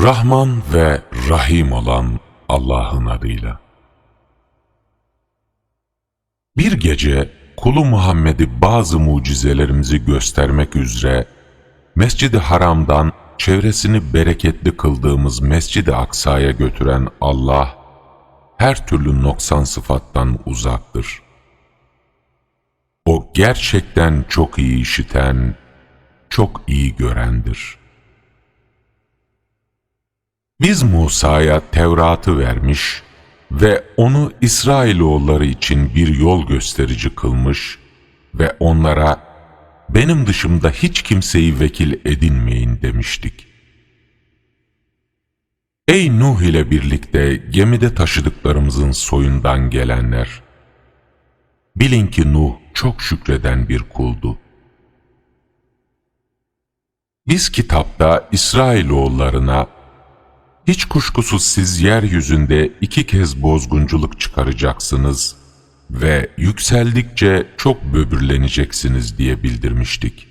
Rahman ve Rahim olan Allah'ın adıyla. Bir gece kulu Muhammed'i bazı mucizelerimizi göstermek üzere Mescid-i Haram'dan çevresini bereketli kıldığımız Mescid-i Aksa'ya götüren Allah, her türlü noksan sıfattan uzaktır. O gerçekten çok iyi işiten, çok iyi görendir. Biz Musa'ya Tevrat'ı vermiş ve onu İsrailoğulları için bir yol gösterici kılmış ve onlara benim dışımda hiç kimseyi vekil edinmeyin demiştik. Ey Nuh ile birlikte gemide taşıdıklarımızın soyundan gelenler! Bilin ki Nuh çok şükreden bir kuldu. Biz kitapta İsrailoğullarına hiç kuşkusuz siz yeryüzünde iki kez bozgunculuk çıkaracaksınız ve yükseldikçe çok böbürleneceksiniz diye bildirmiştik.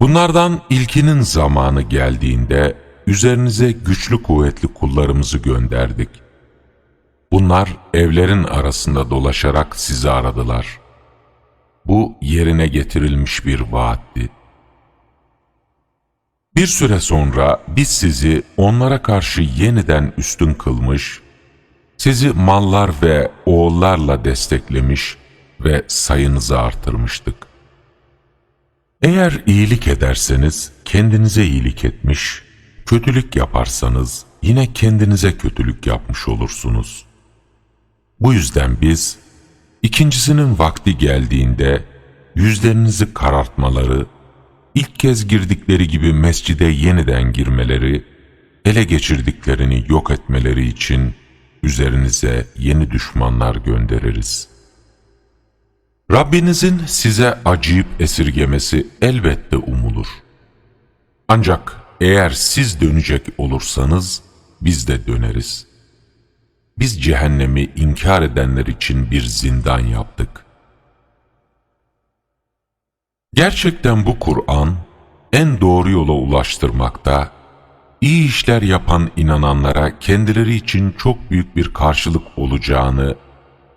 Bunlardan ilkinin zamanı geldiğinde üzerinize güçlü kuvvetli kullarımızı gönderdik. Bunlar evlerin arasında dolaşarak sizi aradılar. Bu yerine getirilmiş bir vaatti. Bir süre sonra biz sizi onlara karşı yeniden üstün kılmış, sizi mallar ve oğullarla desteklemiş ve sayınızı artırmıştık. Eğer iyilik ederseniz kendinize iyilik etmiş, kötülük yaparsanız yine kendinize kötülük yapmış olursunuz. Bu yüzden biz ikincisinin vakti geldiğinde yüzlerinizi karartmaları ilk kez girdikleri gibi mescide yeniden girmeleri, ele geçirdiklerini yok etmeleri için üzerinize yeni düşmanlar göndeririz. Rabbinizin size acıyıp esirgemesi elbette umulur. Ancak eğer siz dönecek olursanız biz de döneriz. Biz cehennemi inkar edenler için bir zindan yaptık.'' Gerçekten bu Kur'an en doğru yola ulaştırmakta, iyi işler yapan inananlara kendileri için çok büyük bir karşılık olacağını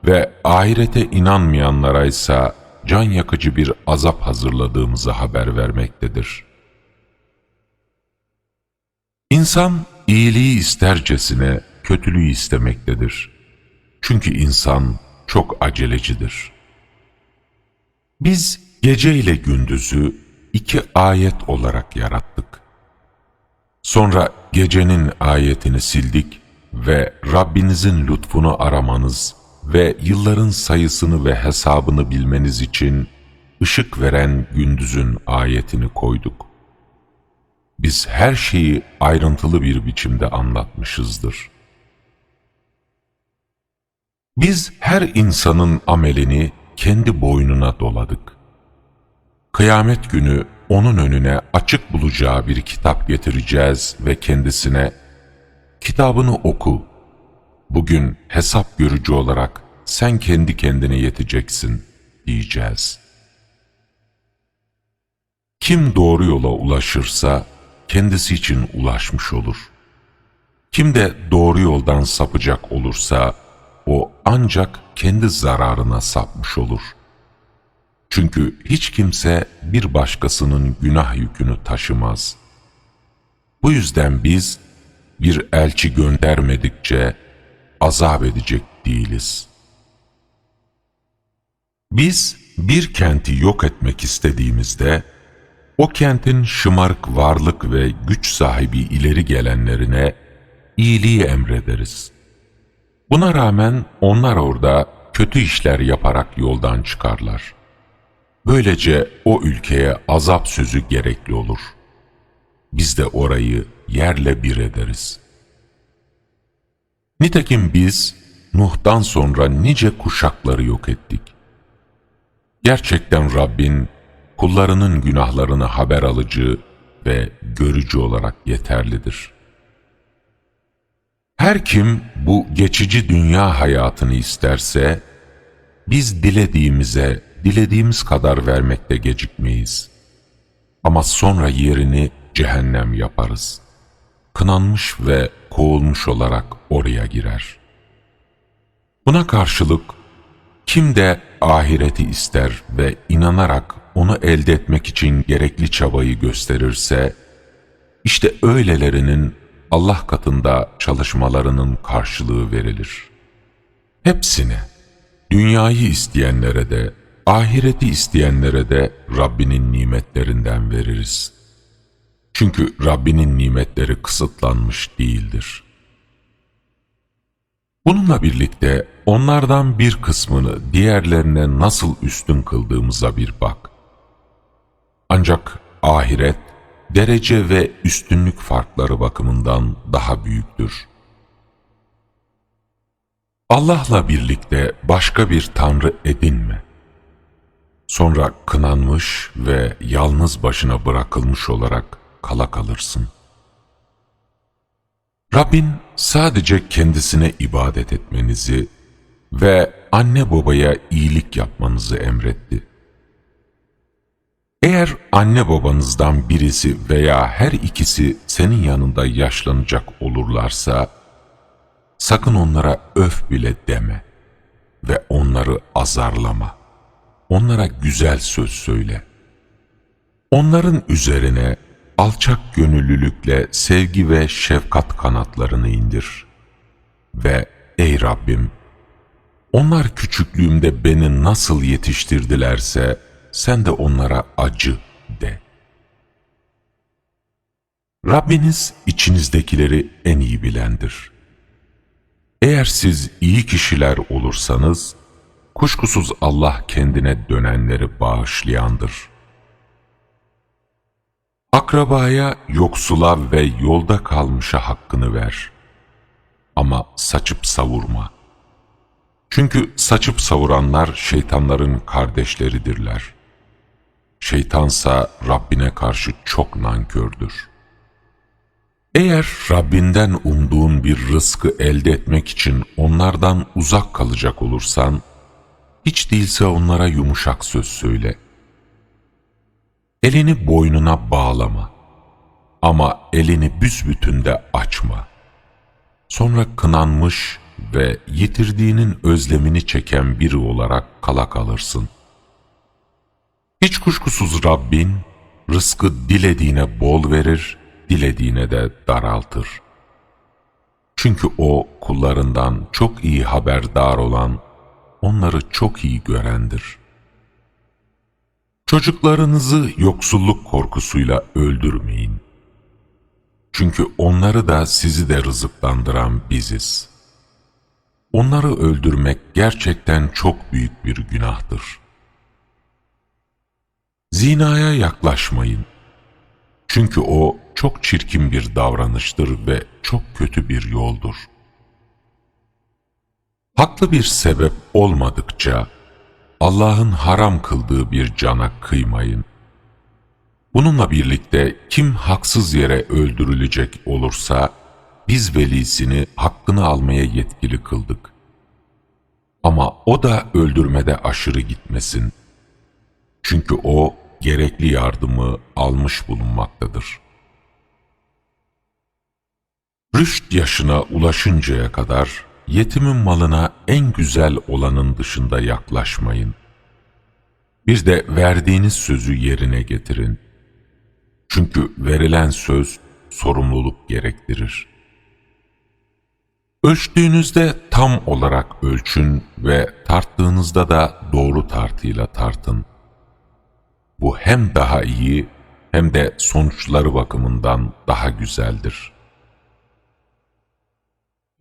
ve ahirete inanmayanlara ise can yakıcı bir azap hazırladığımızı haber vermektedir. İnsan iyiliği istercesine kötülüğü istemektedir. Çünkü insan çok acelecidir. Biz Gece ile gündüzü iki ayet olarak yarattık. Sonra gecenin ayetini sildik ve Rabbinizin lütfunu aramanız ve yılların sayısını ve hesabını bilmeniz için ışık veren gündüzün ayetini koyduk. Biz her şeyi ayrıntılı bir biçimde anlatmışızdır. Biz her insanın amelini kendi boynuna doladık. Kıyamet günü onun önüne açık bulacağı bir kitap getireceğiz ve kendisine kitabını oku. Bugün hesap görücü olarak sen kendi kendine yeteceksin diyeceğiz. Kim doğru yola ulaşırsa kendisi için ulaşmış olur. Kim de doğru yoldan sapacak olursa o ancak kendi zararına sapmış olur.'' Çünkü hiç kimse bir başkasının günah yükünü taşımaz. Bu yüzden biz bir elçi göndermedikçe azap edecek değiliz. Biz bir kenti yok etmek istediğimizde, o kentin şımarık varlık ve güç sahibi ileri gelenlerine iyiliği emrederiz. Buna rağmen onlar orada kötü işler yaparak yoldan çıkarlar.'' Böylece o ülkeye azap sözü gerekli olur. Biz de orayı yerle bir ederiz. Nitekim biz Nuh'tan sonra nice kuşakları yok ettik. Gerçekten Rabbin kullarının günahlarını haber alıcı ve görücü olarak yeterlidir. Her kim bu geçici dünya hayatını isterse, biz dilediğimize dilediğimiz kadar vermekte gecikmeyiz. Ama sonra yerini cehennem yaparız. Kınanmış ve kovulmuş olarak oraya girer. Buna karşılık kim de ahireti ister ve inanarak onu elde etmek için gerekli çabayı gösterirse, işte öylelerinin Allah katında çalışmalarının karşılığı verilir. Hepsine, dünyayı isteyenlere de, ahireti isteyenlere de Rabbinin nimetlerinden veririz. Çünkü Rabbinin nimetleri kısıtlanmış değildir. Bununla birlikte onlardan bir kısmını diğerlerine nasıl üstün kıldığımıza bir bak. Ancak ahiret, derece ve üstünlük farkları bakımından daha büyüktür. Allah'la birlikte başka bir tanrı edinme. Sonra kınanmış ve yalnız başına bırakılmış olarak kala kalırsın. Rabbin sadece kendisine ibadet etmenizi ve anne babaya iyilik yapmanızı emretti. Eğer anne babanızdan birisi veya her ikisi senin yanında yaşlanacak olurlarsa, sakın onlara öf bile deme ve onları azarlama. Onlara güzel söz söyle. Onların üzerine alçak gönüllülükle sevgi ve şefkat kanatlarını indir. Ve ey Rabbim, onlar küçüklüğümde beni nasıl yetiştirdilerse, sen de onlara acı de. Rabbiniz içinizdekileri en iyi bilendir. Eğer siz iyi kişiler olursanız, kuşkusuz Allah kendine dönenleri bağışlayandır. Akrabaya, yoksula ve yolda kalmışa hakkını ver. Ama saçıp savurma. Çünkü saçıp savuranlar şeytanların kardeşleridirler. Şeytansa Rabbine karşı çok nankördür. Eğer Rabbinden umduğun bir rızkı elde etmek için onlardan uzak kalacak olursan, hiç değilse onlara yumuşak söz söyle. Elini boynuna bağlama ama elini büsbütün de açma. Sonra kınanmış ve yitirdiğinin özlemini çeken biri olarak kala kalırsın. Hiç kuşkusuz Rabbin rızkı dilediğine bol verir, dilediğine de daraltır. Çünkü O kullarından çok iyi haberdar olan, onları çok iyi görendir. Çocuklarınızı yoksulluk korkusuyla öldürmeyin. Çünkü onları da sizi de rızıklandıran biziz. Onları öldürmek gerçekten çok büyük bir günahtır. Zinaya yaklaşmayın. Çünkü o çok çirkin bir davranıştır ve çok kötü bir yoldur. Haklı bir sebep olmadıkça Allah'ın haram kıldığı bir cana kıymayın. Bununla birlikte kim haksız yere öldürülecek olursa biz velisini hakkını almaya yetkili kıldık. Ama o da öldürmede aşırı gitmesin. Çünkü o gerekli yardımı almış bulunmaktadır. Rüşt yaşına ulaşıncaya kadar yetimin malına en güzel olanın dışında yaklaşmayın. Bir de verdiğiniz sözü yerine getirin. Çünkü verilen söz sorumluluk gerektirir. Ölçtüğünüzde tam olarak ölçün ve tarttığınızda da doğru tartıyla tartın. Bu hem daha iyi hem de sonuçları bakımından daha güzeldir.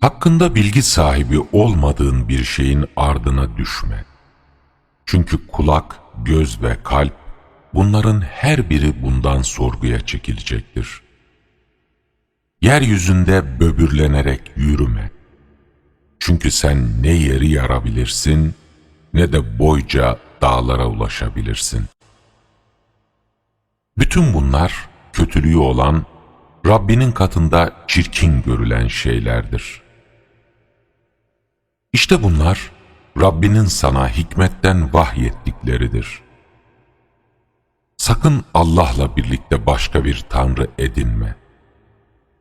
Hakkında bilgi sahibi olmadığın bir şeyin ardına düşme. Çünkü kulak, göz ve kalp bunların her biri bundan sorguya çekilecektir. Yeryüzünde böbürlenerek yürüme. Çünkü sen ne yeri yarabilirsin ne de boyca dağlara ulaşabilirsin. Bütün bunlar kötülüğü olan Rabbinin katında çirkin görülen şeylerdir. İşte bunlar Rabbinin sana hikmetten vahyettikleridir. Sakın Allah'la birlikte başka bir tanrı edinme.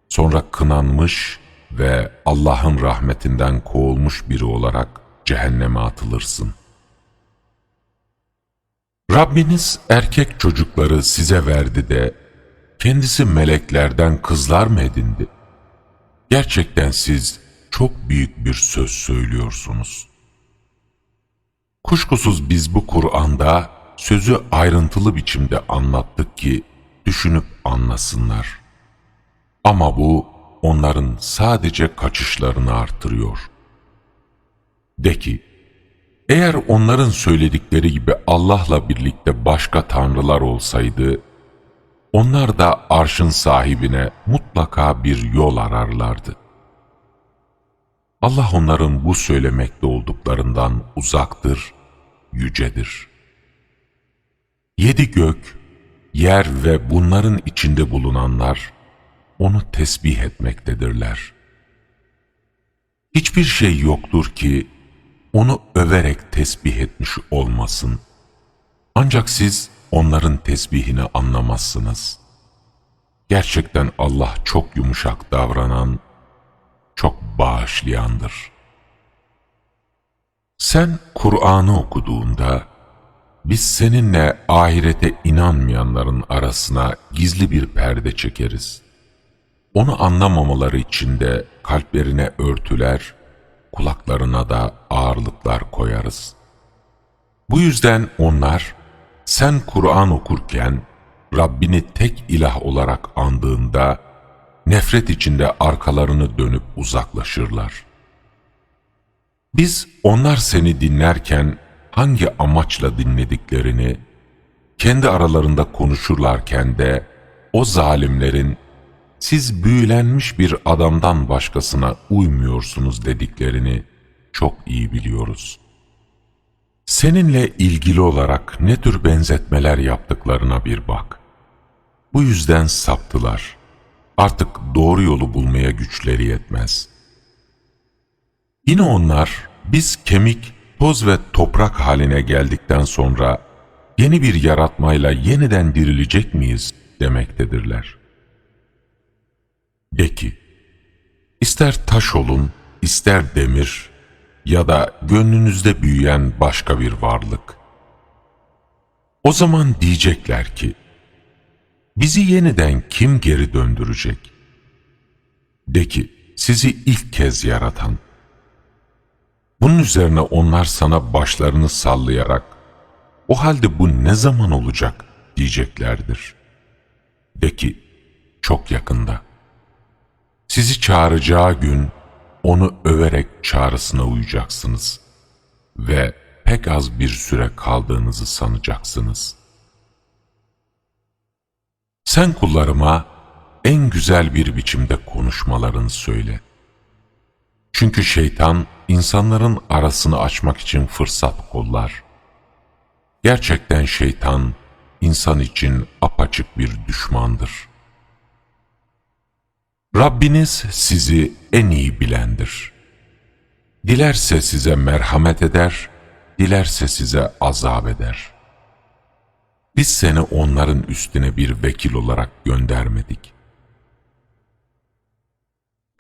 Sonra kınanmış ve Allah'ın rahmetinden kovulmuş biri olarak cehenneme atılırsın. Rabbiniz erkek çocukları size verdi de kendisi meleklerden kızlar mı edindi? Gerçekten siz çok büyük bir söz söylüyorsunuz. Kuşkusuz biz bu Kur'an'da sözü ayrıntılı biçimde anlattık ki düşünüp anlasınlar. Ama bu onların sadece kaçışlarını artırıyor. De ki, eğer onların söyledikleri gibi Allah'la birlikte başka tanrılar olsaydı, onlar da arşın sahibine mutlaka bir yol ararlardı. Allah onların bu söylemekte olduklarından uzaktır, yücedir. Yedi gök, yer ve bunların içinde bulunanlar onu tesbih etmektedirler. Hiçbir şey yoktur ki onu överek tesbih etmiş olmasın. Ancak siz onların tesbihini anlamazsınız. Gerçekten Allah çok yumuşak davranan, çok bağışlayandır. Sen Kur'an'ı okuduğunda, biz seninle ahirete inanmayanların arasına gizli bir perde çekeriz. Onu anlamamaları için de kalplerine örtüler, kulaklarına da ağırlıklar koyarız. Bu yüzden onlar, sen Kur'an okurken, Rabbini tek ilah olarak andığında, nefret içinde arkalarını dönüp uzaklaşırlar. Biz onlar seni dinlerken hangi amaçla dinlediklerini, kendi aralarında konuşurlarken de o zalimlerin siz büyülenmiş bir adamdan başkasına uymuyorsunuz dediklerini çok iyi biliyoruz. Seninle ilgili olarak ne tür benzetmeler yaptıklarına bir bak. Bu yüzden saptılar. Artık doğru yolu bulmaya güçleri yetmez. Yine onlar biz kemik, toz ve toprak haline geldikten sonra yeni bir yaratmayla yeniden dirilecek miyiz demektedirler. De ki, ister taş olun, ister demir ya da gönlünüzde büyüyen başka bir varlık. O zaman diyecekler ki, bizi yeniden kim geri döndürecek? De ki, sizi ilk kez yaratan. Bunun üzerine onlar sana başlarını sallayarak, o halde bu ne zaman olacak diyeceklerdir. De ki, çok yakında. Sizi çağıracağı gün, onu överek çağrısına uyacaksınız ve pek az bir süre kaldığınızı sanacaksınız. Sen kullarıma en güzel bir biçimde konuşmalarını söyle. Çünkü şeytan insanların arasını açmak için fırsat kollar. Gerçekten şeytan insan için apaçık bir düşmandır.'' Rabbiniz sizi en iyi bilendir. Dilerse size merhamet eder, dilerse size azap eder. Biz seni onların üstüne bir vekil olarak göndermedik.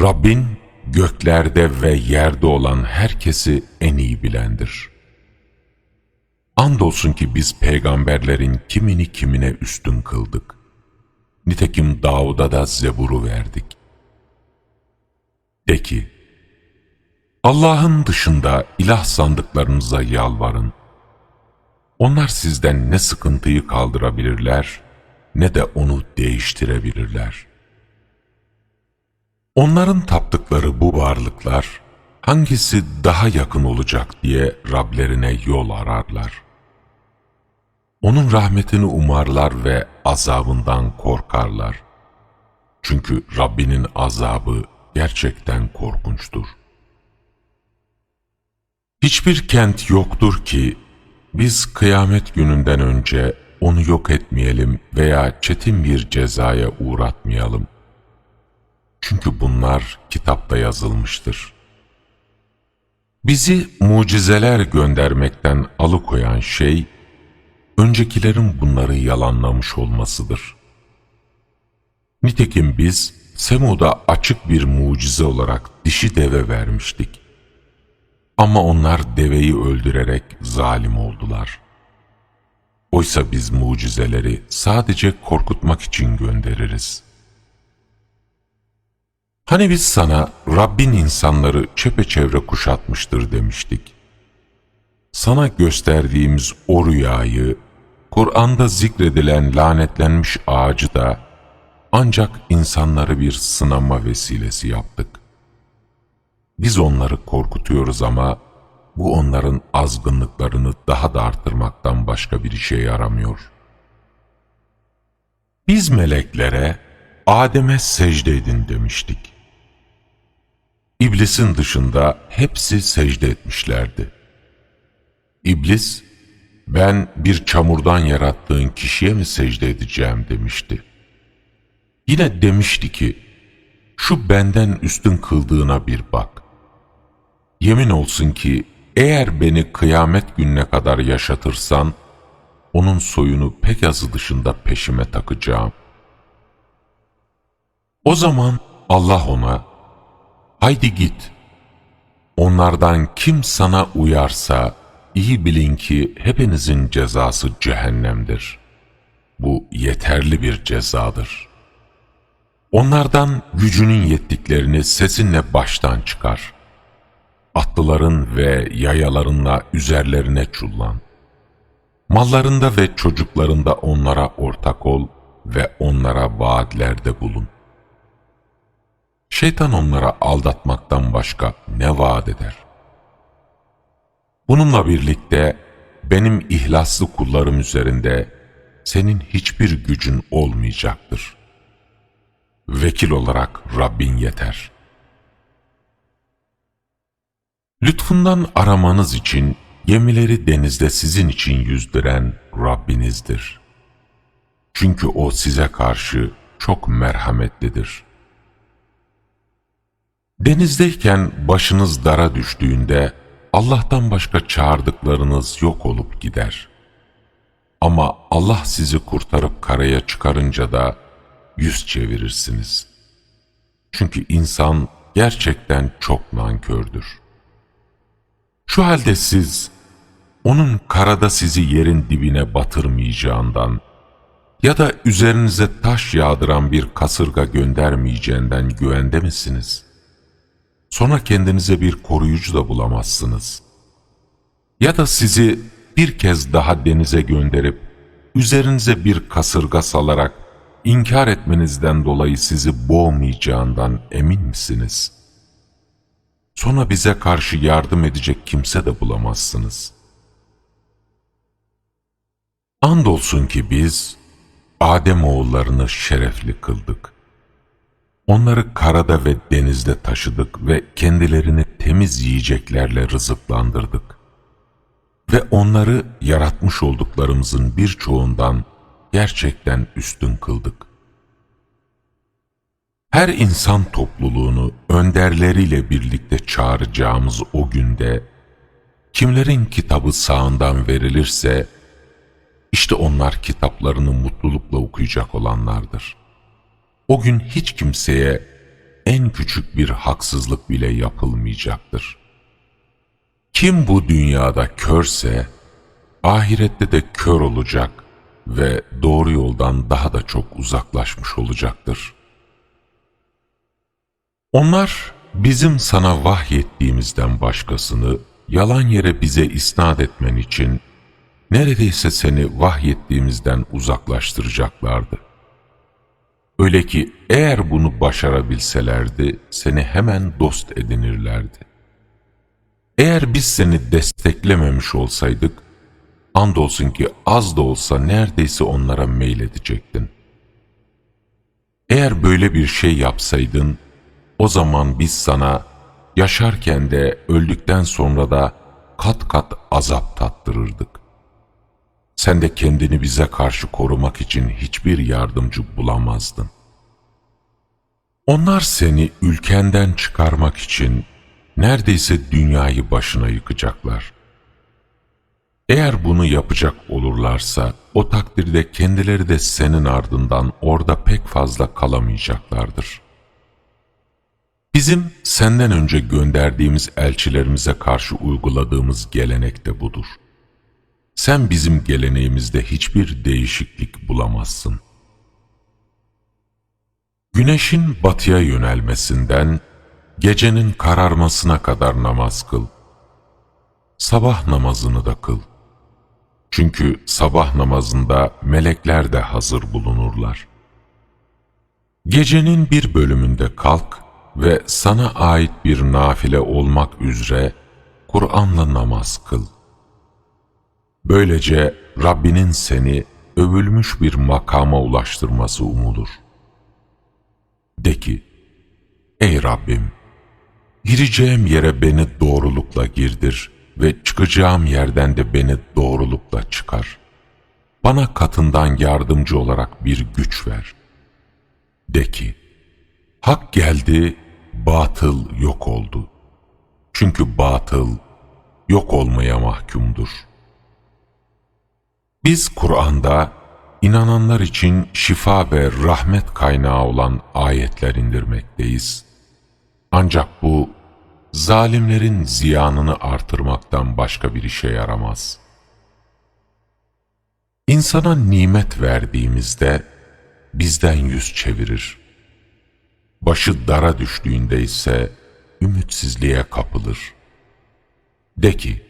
Rabbin göklerde ve yerde olan herkesi en iyi bilendir. Andolsun ki biz peygamberlerin kimini kimine üstün kıldık. Nitekim Davud'a da Zebur'u verdik. De ki, Allah'ın dışında ilah sandıklarınıza yalvarın. Onlar sizden ne sıkıntıyı kaldırabilirler ne de onu değiştirebilirler. Onların taptıkları bu varlıklar hangisi daha yakın olacak diye Rablerine yol ararlar. Onun rahmetini umarlar ve azabından korkarlar. Çünkü Rabbinin azabı gerçekten korkunçtur. Hiçbir kent yoktur ki biz kıyamet gününden önce onu yok etmeyelim veya çetin bir cezaya uğratmayalım. Çünkü bunlar kitapta yazılmıştır. Bizi mucizeler göndermekten alıkoyan şey, öncekilerin bunları yalanlamış olmasıdır. Nitekim biz Semud'a açık bir mucize olarak dişi deve vermiştik. Ama onlar deveyi öldürerek zalim oldular. Oysa biz mucizeleri sadece korkutmak için göndeririz. Hani biz sana Rabbin insanları çepeçevre kuşatmıştır demiştik. Sana gösterdiğimiz o rüyayı, Kur'an'da zikredilen lanetlenmiş ağacı da ancak insanları bir sınama vesilesi yaptık. Biz onları korkutuyoruz ama bu onların azgınlıklarını daha da artırmaktan başka bir işe yaramıyor. Biz meleklere Adem'e secde edin demiştik. İblisin dışında hepsi secde etmişlerdi. İblis, ben bir çamurdan yarattığın kişiye mi secde edeceğim demişti. Yine demişti ki, şu benden üstün kıldığına bir bak. Yemin olsun ki eğer beni kıyamet gününe kadar yaşatırsan, onun soyunu pek azı dışında peşime takacağım. O zaman Allah ona, haydi git, onlardan kim sana uyarsa, iyi bilin ki hepinizin cezası cehennemdir. Bu yeterli bir cezadır. Onlardan gücünün yettiklerini sesinle baştan çıkar.'' Atlıların ve yayalarınla üzerlerine çullan. Mallarında ve çocuklarında onlara ortak ol ve onlara vaatlerde bulun. Şeytan onlara aldatmaktan başka ne vaat eder? Bununla birlikte benim ihlaslı kullarım üzerinde senin hiçbir gücün olmayacaktır. Vekil olarak Rabbin yeter.'' Lütfundan aramanız için gemileri denizde sizin için yüzdüren Rabbinizdir. Çünkü O size karşı çok merhametlidir. Denizdeyken başınız dara düştüğünde Allah'tan başka çağırdıklarınız yok olup gider. Ama Allah sizi kurtarıp karaya çıkarınca da yüz çevirirsiniz. Çünkü insan gerçekten çok nankördür. Şu halde siz, onun karada sizi yerin dibine batırmayacağından ya da üzerinize taş yağdıran bir kasırga göndermeyeceğinden güvende misiniz? Sonra kendinize bir koruyucu da bulamazsınız. Ya da sizi bir kez daha denize gönderip üzerinize bir kasırga salarak inkar etmenizden dolayı sizi boğmayacağından emin misiniz?'' Sonra bize karşı yardım edecek kimse de bulamazsınız. Andolsun ki biz Adem oğullarını şerefli kıldık. Onları karada ve denizde taşıdık ve kendilerini temiz yiyeceklerle rızıklandırdık. Ve onları yaratmış olduklarımızın birçoğundan gerçekten üstün kıldık. Her insan topluluğunu önderleriyle birlikte çağıracağımız o günde, kimlerin kitabı sağından verilirse, işte onlar kitaplarını mutlulukla okuyacak olanlardır. O gün hiç kimseye en küçük bir haksızlık bile yapılmayacaktır. Kim bu dünyada körse, ahirette de kör olacak ve doğru yoldan daha da çok uzaklaşmış olacaktır.'' Onlar bizim sana vahyettiğimizden başkasını yalan yere bize isnat etmen için neredeyse seni vahyettiğimizden uzaklaştıracaklardı. Öyle ki eğer bunu başarabilselerdi seni hemen dost edinirlerdi. Eğer biz seni desteklememiş olsaydık, andolsun ki az da olsa neredeyse onlara meyledecektin. Eğer böyle bir şey yapsaydın, o zaman biz sana yaşarken de öldükten sonra da kat kat azap tattırırdık. Sen de kendini bize karşı korumak için hiçbir yardımcı bulamazdın. Onlar seni ülkenden çıkarmak için neredeyse dünyayı başına yıkacaklar. Eğer bunu yapacak olurlarsa, o takdirde kendileri de senin ardından orada pek fazla kalamayacaklardır. Bizim senden önce gönderdiğimiz elçilerimize karşı uyguladığımız gelenek de budur. Sen bizim geleneğimizde hiçbir değişiklik bulamazsın. Güneşin batıya yönelmesinden gecenin kararmasına kadar namaz kıl. Sabah namazını da kıl. Çünkü sabah namazında melekler de hazır bulunurlar. Gecenin bir bölümünde kalk ve sana ait bir nafile olmak üzere Kur'an'la namaz kıl. Böylece Rabbinin seni övülmüş bir makama ulaştırması umulur. De ki, Ey Rabbim! Gireceğim yere beni doğrulukla girdir ve çıkacağım yerden de beni doğrulukla çıkar. Bana katından yardımcı olarak bir güç ver. De ki, Hak geldi, batıl yok oldu. Çünkü batıl yok olmaya mahkumdur. Biz Kur'an'da inananlar için şifa ve rahmet kaynağı olan ayetler indirmekteyiz. Ancak bu zalimlerin ziyanını artırmaktan başka bir işe yaramaz. İnsana nimet verdiğimizde bizden yüz çevirir. Başı dara düştüğünde ise ümitsizliğe kapılır. De ki,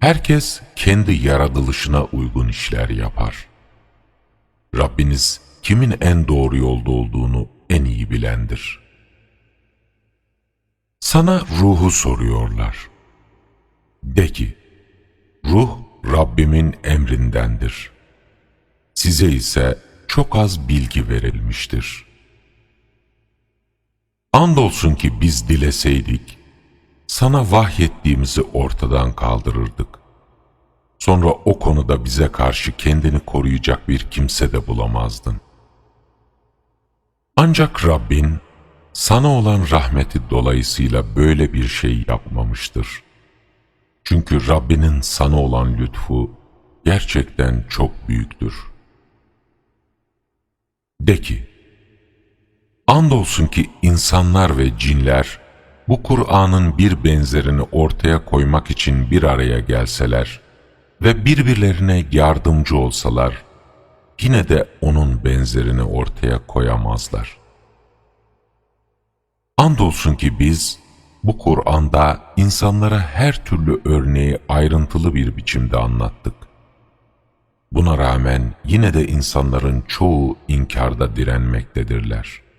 herkes kendi yaratılışına uygun işler yapar. Rabbiniz kimin en doğru yolda olduğunu en iyi bilendir.'' Sana ruhu soruyorlar. De ki, ruh Rabbimin emrindendir. Size ise çok az bilgi verilmiştir. Andolsun ki biz dileseydik, sana vahyettiğimizi ortadan kaldırırdık. Sonra o konuda bize karşı kendini koruyacak bir kimse de bulamazdın. Ancak Rabbin, sana olan rahmeti dolayısıyla böyle bir şey yapmamıştır. Çünkü Rabbinin sana olan lütfu gerçekten çok büyüktür. De ki, andolsun ki insanlar ve cinler bu Kur'an'ın bir benzerini ortaya koymak için bir araya gelseler ve birbirlerine yardımcı olsalar, yine de onun benzerini ortaya koyamazlar. Andolsun ki biz bu Kur'an'da insanlara her türlü örneği ayrıntılı bir biçimde anlattık. Buna rağmen yine de insanların çoğu inkarda direnmektedirler.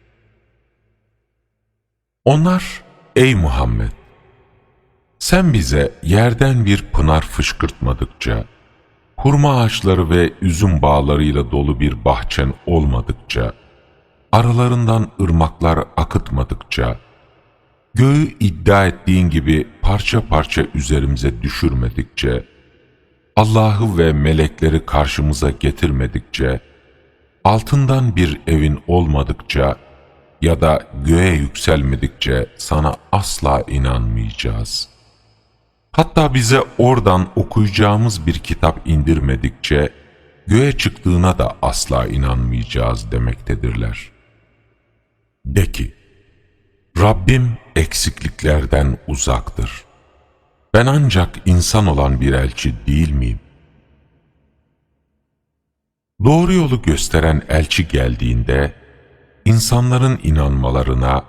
Onlar, ey Muhammed! Sen bize yerden bir pınar fışkırtmadıkça, hurma ağaçları ve üzüm bağlarıyla dolu bir bahçen olmadıkça, aralarından ırmaklar akıtmadıkça, göğü iddia ettiğin gibi parça parça üzerimize düşürmedikçe, Allah'ı ve melekleri karşımıza getirmedikçe, altından bir evin olmadıkça ya da göğe yükselmedikçe sana asla inanmayacağız. Hatta bize oradan okuyacağımız bir kitap indirmedikçe, göğe çıktığına da asla inanmayacağız demektedirler.'' De ki, Rabbim eksikliklerden uzaktır. Ben ancak insan olan bir elçi değil miyim? Doğru yolu gösteren elçi geldiğinde, insanların inanmalarına,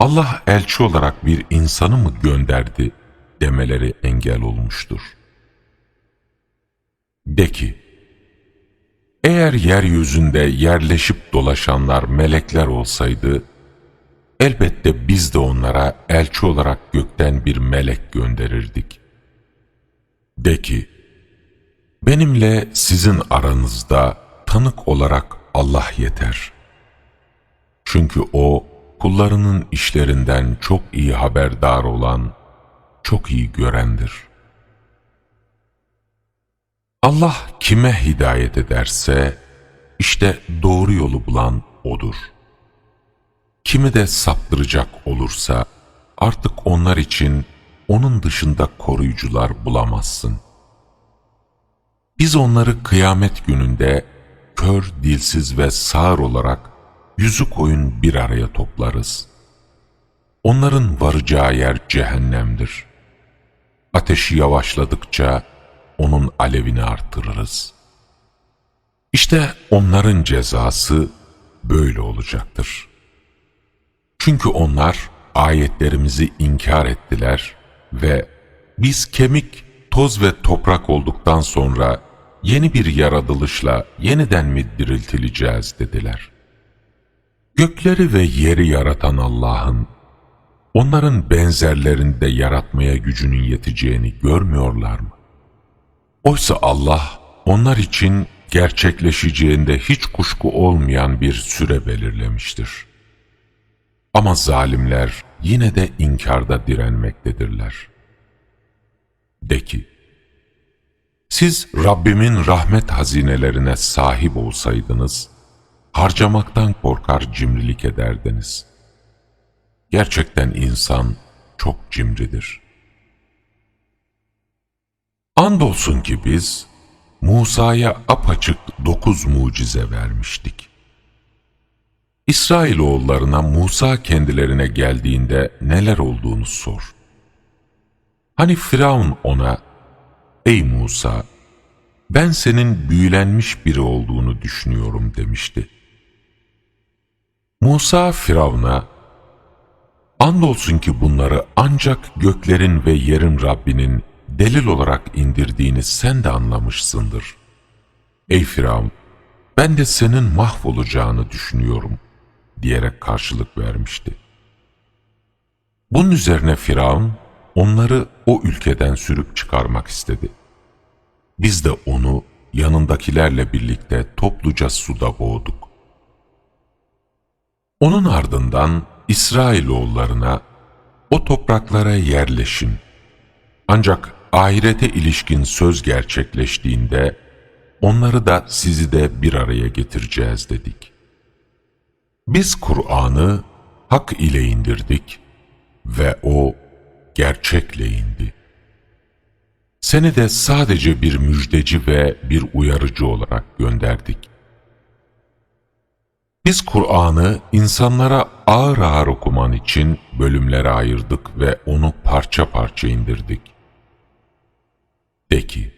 Allah elçi olarak bir insanı mı gönderdi demeleri engel olmuştur. De ki, eğer yeryüzünde yerleşip dolaşanlar melekler olsaydı, elbette biz de onlara elçi olarak gökten bir melek gönderirdik. De ki, benimle sizin aranızda tanık olarak Allah yeter. Çünkü O, kullarının işlerinden çok iyi haberdar olan, çok iyi görendir.'' Allah kime hidayet ederse işte doğru yolu bulan odur. Kimi de saptıracak olursa artık onlar için onun dışında koruyucular bulamazsın. Biz onları kıyamet gününde kör, dilsiz ve sağır olarak yüzü koyun bir araya toplarız. Onların varacağı yer cehennemdir. Ateşi yavaşladıkça onun alevini artırırız. İşte onların cezası böyle olacaktır. Çünkü onlar ayetlerimizi inkar ettiler ve biz kemik, toz ve toprak olduktan sonra yeni bir yaratılışla yeniden mi diriltileceğiz dediler. Gökleri ve yeri yaratan Allah'ın onların benzerlerini de yaratmaya gücünün yeteceğini görmüyorlar mı? Oysa Allah onlar için gerçekleşeceğinde hiç kuşku olmayan bir süre belirlemiştir. Ama zalimler yine de inkarda direnmektedirler. De ki, siz Rabbimin rahmet hazinelerine sahip olsaydınız, harcamaktan korkar cimrilik ederdiniz. Gerçekten insan çok cimridir. Andolsun ki biz, Musa'ya apaçık dokuz mucize vermiştik. İsrailoğullarına Musa kendilerine geldiğinde neler olduğunu sor. Hani Firavun ona, Ey Musa, ben senin büyülenmiş biri olduğunu düşünüyorum demişti. Musa Firavun'a, andolsun ki bunları ancak göklerin ve yerin Rabbinin delil olarak indirdiğini sen de anlamışsındır. Ey Firavun, ben de senin mahvolacağını düşünüyorum diyerek karşılık vermişti. Bunun üzerine Firavun onları o ülkeden sürüp çıkarmak istedi. Biz de onu yanındakilerle birlikte topluca suda boğduk. Onun ardından İsrailoğullarına o topraklara yerleşin. Ancak ahirete ilişkin söz gerçekleştiğinde onları da sizi de bir araya getireceğiz dedik. Biz Kur'an'ı hak ile indirdik ve o gerçekle indi. Seni de sadece bir müjdeci ve bir uyarıcı olarak gönderdik. Biz Kur'an'ı insanlara ağır ağır okuman için bölümlere ayırdık ve onu parça parça indirdik. De ki,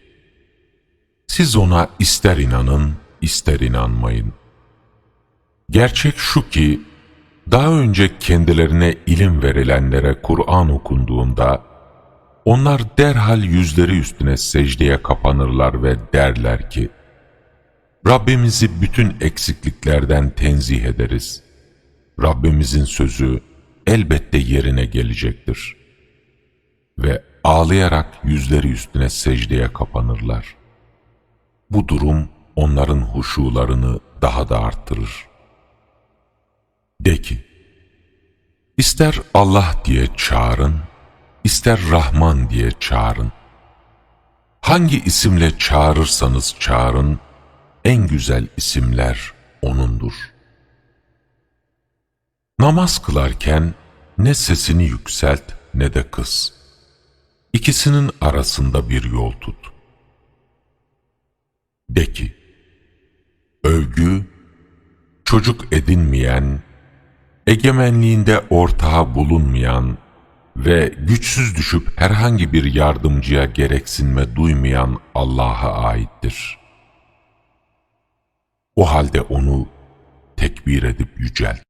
siz ona ister inanın, ister inanmayın. Gerçek şu ki, daha önce kendilerine ilim verilenlere Kur'an okunduğunda, onlar derhal yüzleri üstüne secdeye kapanırlar ve derler ki, Rabbimizi bütün eksikliklerden tenzih ederiz. Rabbimizin sözü elbette yerine gelecektir. Ve ağlayarak yüzleri üstüne secdeye kapanırlar. Bu durum onların huşularını daha da arttırır. De ki, ister Allah diye çağırın, ister Rahman diye çağırın. Hangi isimle çağırırsanız çağırın, en güzel isimler O'nundur. Namaz kılarken ne sesini yükselt ne de kıs. İkisinin arasında bir yol tut. De ki, övgü, çocuk edinmeyen, egemenliğinde ortağı bulunmayan ve güçsüz düşüp herhangi bir yardımcıya gereksinme duymayan Allah'a aittir. O halde onu tekbir edip yücelt.